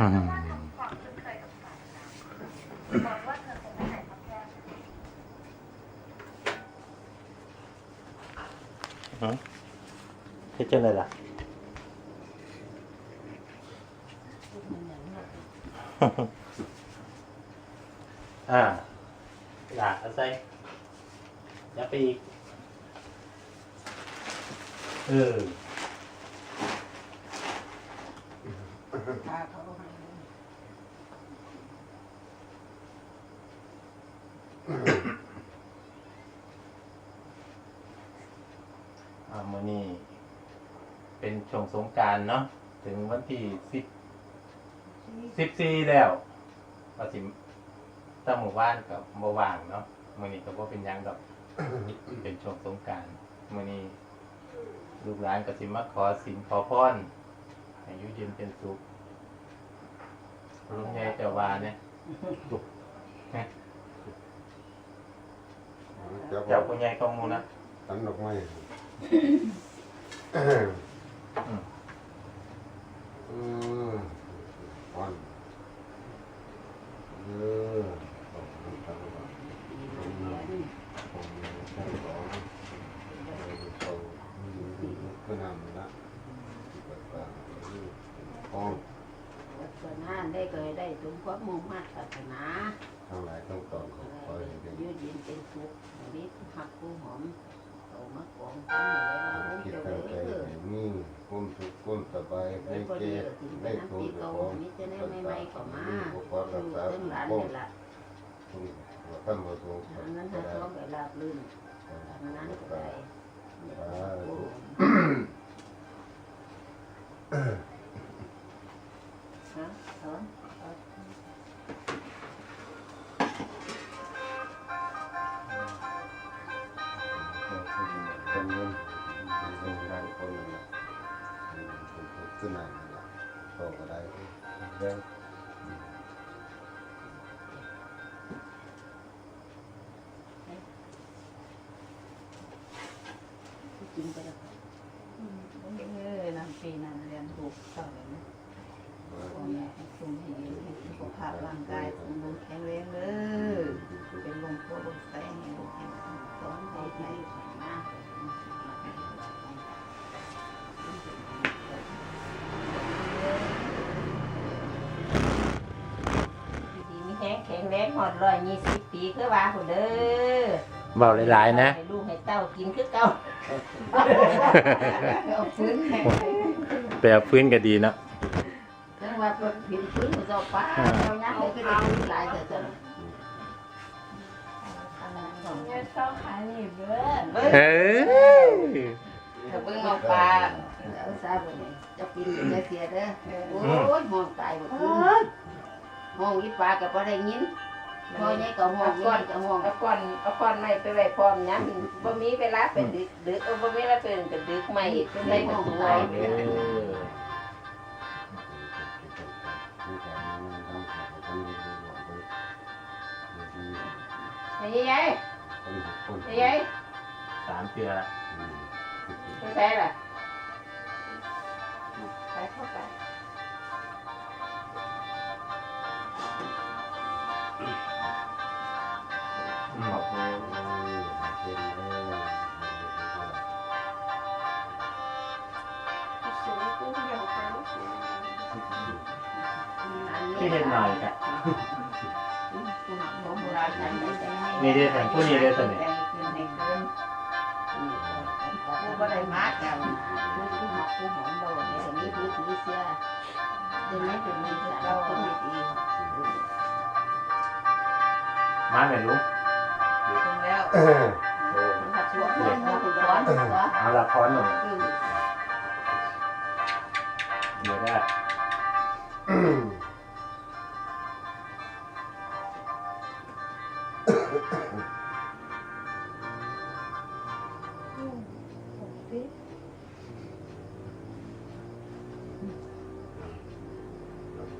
อืมความคุ้นเคยกับสายน้ำบอกว่าเธอคงไม่ไหนพักแค่อืมฮ็ดจังไดล่ะอ่าหลากเอาใส่อย่าไปอีกเออ อ่ามื้อนี้เป็นช่วงสงกรารเนาะถึงวันที่สิบสิบสี่แล้วว่าสิตั้งหมู่บ้านกับบ่ว่างเนาะมื้อนี้ก็บ่เป็นหยังดอก เป็นช่วงสงกรารมื้อนี้ลูกหลานก็สิมาขอศีลขอพรอายุยืนเป็นสุขลุงใหญ่เจ้า ว่าเนี่ยจุกเจ้าเจ้าผู้ใหญ่ก็มูนะตั้งดอกไม้อืมอืมอ่อนเออขอบคุณครับผมผมใช้ของเขาก็นำนะต่างๆห้องส่วนห้าน ได้เคยได้สมความมุ่งมั่นปรารถนาทั้งหลายต้องตอนของคอยเป็นยืดเย็นเป็นสุขนิดหักผู้หอมโตมากองทั้งหมดเลยเราคิดเจ้าตั้งใจเลยให้มีความสุขความสบายเป็ให้นคนเจ็เดียบวถึงได้เป็นน้ำตัวตีเจ้าเก่าของมิจะได้ไม่ไม่เข้ามาอุปกรณ์รักษาเรื่องหลานป้องนี่แหละท่านประสงค์ทางนั้นถ้าท้องไปลาบลื่นทางนั้นก็ได้ฮ นั้นเรียนถูกต่อเลยนะพ่อแม่ให้คุมให้ยืนให้สุขภาพร่างกายสมบูรณ์แข็งแรงเลยเป็นลมโพลมแสงให้ลูกให้สอนให้ใจนะดีมีแข็งแข็งแรงหอดร้อยยี่สิบปีคือว่าคนเด้อเบาหลายๆนะ ให้ลูกให้เต้ากินคือเก่า เอาฟื้นให้ ไปเอาฟื้นก็ดีเนาะจังว่าเพิ่นผิวพื้นเจ้าป้าเอาหยังให้คือได้กินหลายแต่จังเงินต้องขายนี่เบ้อเออถ้าเบิ่งเอาปลาเอาซาบ่นี่จะกินจะเสียเด้อโอ้ยห้องตายบ่คืนห้องอีปลาก็บ่ได้ยิน พ่อใหญ่ก็ห้องนี่ก็ห้องเอาก้อนเอาก้อนไม้ไปไว้พร้อมย้ำบ่มีเวลาไปดึกดึกเอาบ่มีเวลาไปก็ดึกไม้เป็นไรของหัวเออไอ้ยัยไอ้ยัยสามเตือละไปใช่ล่ะไปเข้าไป ที่เห็นหน่อยกะของโบราณท่านได้แต่งให้นี่ได้แต่ผู้นี้ได้แต่เนี่ยแต่งคืนให้คืนผู้บ่ได้มากันผู้ผู้หอกผู้หอมบ่เนี่ยสมีผู้ถือเสียเดี๋ยวนี้เป็นมีสารคนไม่ดีมาไหมลูกตรงแล้วมันผัดชัวเปลี่ยนผู้ร้อนหัวเอาละครหน่อย คือเดี๋ยวได้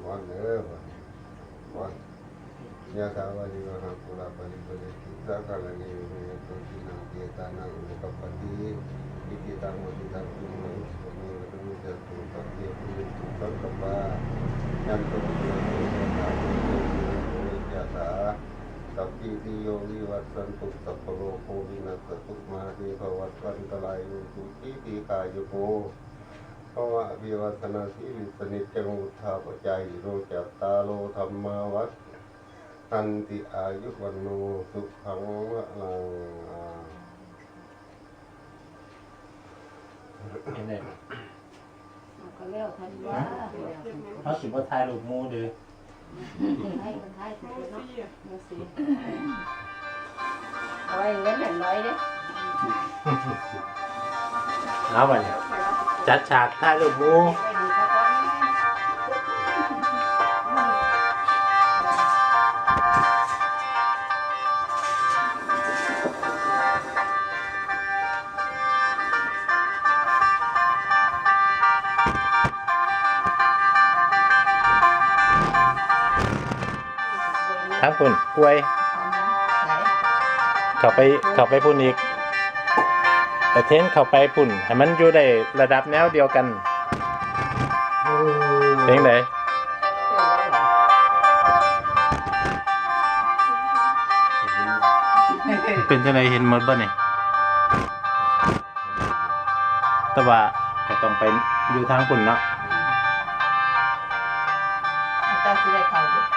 วันเออวันยา สาวานิวหาปุราปริปริติสากาลนิวิเนตุตินังเกตานังอุปปติอิติตังวติตังตุมังสุเมวะตุมิจตุปัจเตุตุสังกปะยันตุเตยะตาสัพพิติโยวิวัตสันตุสัพพโลกโควินัสตุมาเทภวัตวันตรายโยสุขีตีกายโยโกภวะวิวัฒนาสีลิสนิจจังุทธาปจายโรจัตตาโลธรรมาวัตตันติอายุวันโนสุขังวะลัง อาเห็นไหมเอาก็แล้วทันว่าเขาสิบ่ถ่ายรูปหมู่เด้อให้คนไทยทุกคนเนาะมาสิเอาไว้เงินหน่อยเด้อเอาบัดนี้จัดฉากถ่ายรูปหมู่ ทั้งพุ่นกล้วย เข้าไปเข้าไปพุ่นอีกแต่เทนเข้าไปพุ่นให้มันอยู่ได้ระดับแนวเดียวกันเพลงไหนเป็นจังไดเห็นหมดบ่นี่แต่ว่าก็ต้องไปอยู่ทางพุ่นเนาะเจ้าสิได้เข้าเด้อ